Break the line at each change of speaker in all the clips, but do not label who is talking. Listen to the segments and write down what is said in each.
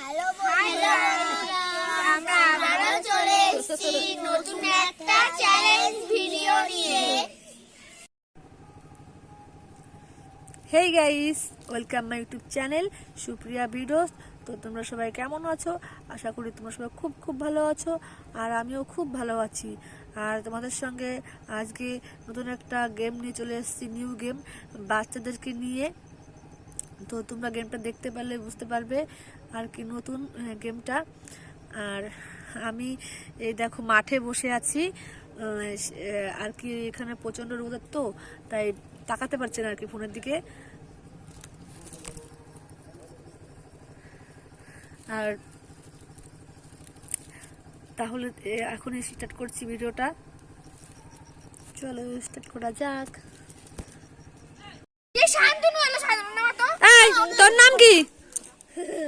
Hello বন্ধুরা আমরা আবারও চলে এসেছি নতুন একটা চ্যালেঞ্জ ভিডিও নিয়ে।
Hey guys welcome my YouTube channel Supriya videos তো তোমরা সবাই কেমন আছো? আশা করি তোমরা সবাই খুব খুব ভালো আছো আর আমিও খুব ভালো আছি। আর তোমাদের সঙ্গে আজকে নতুন একটা গেম নিয়ে চলে এসেছি নিউ গেম বাচ্চাদেরকে নিয়ে। তো তোমরা গেমটা দেখতে পারলে বুঝতে পারবে আর কি নতুন গেমটা আর আমি এই দেখো মাঠে বসে আছি আর কি এখানে প্রচণ্ড রোদের তো, তাই তাকাতে পারছে না আর কি ফোনের দিকে। আর তাহলে এখনই স্টার্ট করছি ভিডিওটা চলো স্টার্ট করা যাক
এই শান্তনু এলো শান্তনু নাম তো
এই তোর নাম কি?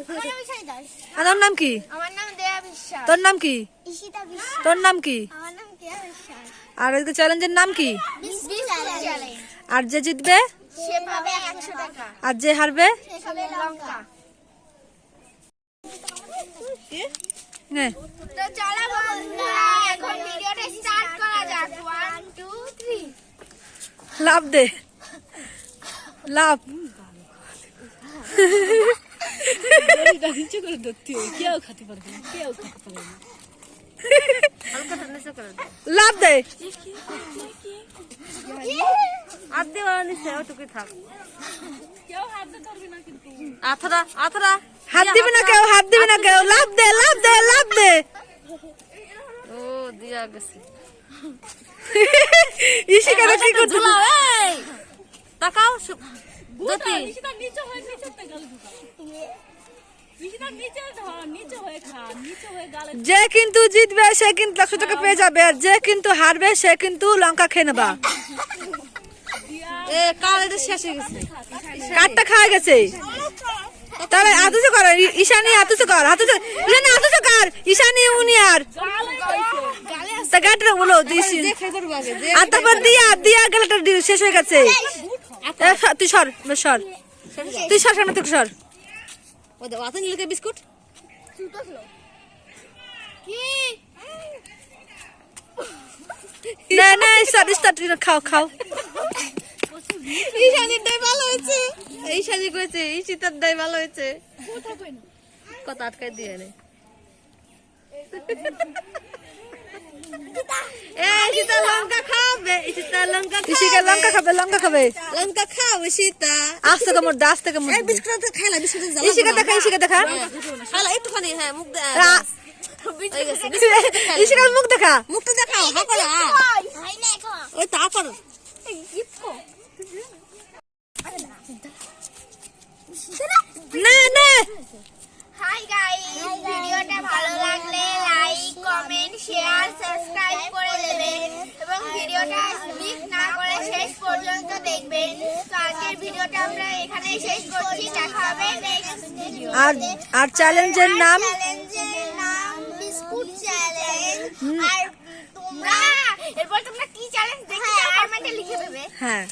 আমার নাম
আর তোর নাম কি? তোর নাম কি? তোর নাম কি?
আমার নাম কেয়া বিশ্বাস।
আর আজকে চ্যালেঞ্জের নাম কি? আর যে জিতবে?
সে পাবে 100 টাকা।
আর যে হারবে?
সে খাবে লঙ্কা। স্টার্ট করা যাক 1 2 3
লাভ দে লাভ লাভ দে
আথরা আথরা।
হাত দিবি না কেউ হাত দিবি না কেউ। লাভ দে লাভ দে লাভ দে।
ও দিয়া গেছে।
ইশিকা কি করছিস যে কিন্তু জিতবে সে কিন্তু একশো টাকা পেয়ে যাবে। আর যে কিন্তু হারবে সে কিন্তু লঙ্কা খেয়ে নেবা।
এ শেষ হয়ে গেছে।
কাঠটা খাওয়া গেছে। তাহলে আতুসে কর ঈশানী আতুসে কর আতুসে ঈশানী আতুসে কর ঈশানী উনি আর। তা গাটটা বলো আর তারপর দিয়া দিয়া গেলাটা শেষ হয়ে গেছে। তুই সর সর। তুই সর সামনে থেকে সর।
ও দাও আতন লিখে বিস্কুট।
না না স্টার্ট খাও খাও।
ডাই ভালো হয়েছে। ঈশিতার ডাই ভালো হয়েছে। আটকাই দিয়ে এ খাবে লঙ্কা
ইশিকা লঙ্কা খাবে লঙ্কা খাবে
লঙ্কা খাও ঈশিতা
আস্তে কামড় দে আস্তে কামড় দে।
বিস্কুট খাইলা বিস্কুট
ইশিকা দেখা ইশিকা দেখা
খাইলা একটুখানি হ্যাঁ মুখ দে
ইশিকার মুখ দেখা
মুখটা দেখাও হাকলা
ভাই না এখন
ওই তারপর
না না
হাই গাইস ভিডিওটা ভালো লাগলে লাইক কমেন্ট শেয়ার সাবস্ক্রাইব করে দেবেন এবং ভিডিওটা করে পর্যন্ত দেখবেন। তো আজকের ভিডিওটা আমরা শেষ করছি। দেখা হবে নেক্সট
আর আর চ্যালেঞ্জের নাম?
চ্যালেঞ্জের নাম বিস্কুট চ্যালেঞ্জ আর তোমরা এরপর তোমরা কি চ্যালেঞ্জ কমেন্টে লিখে দেবে।
হ্যাঁ।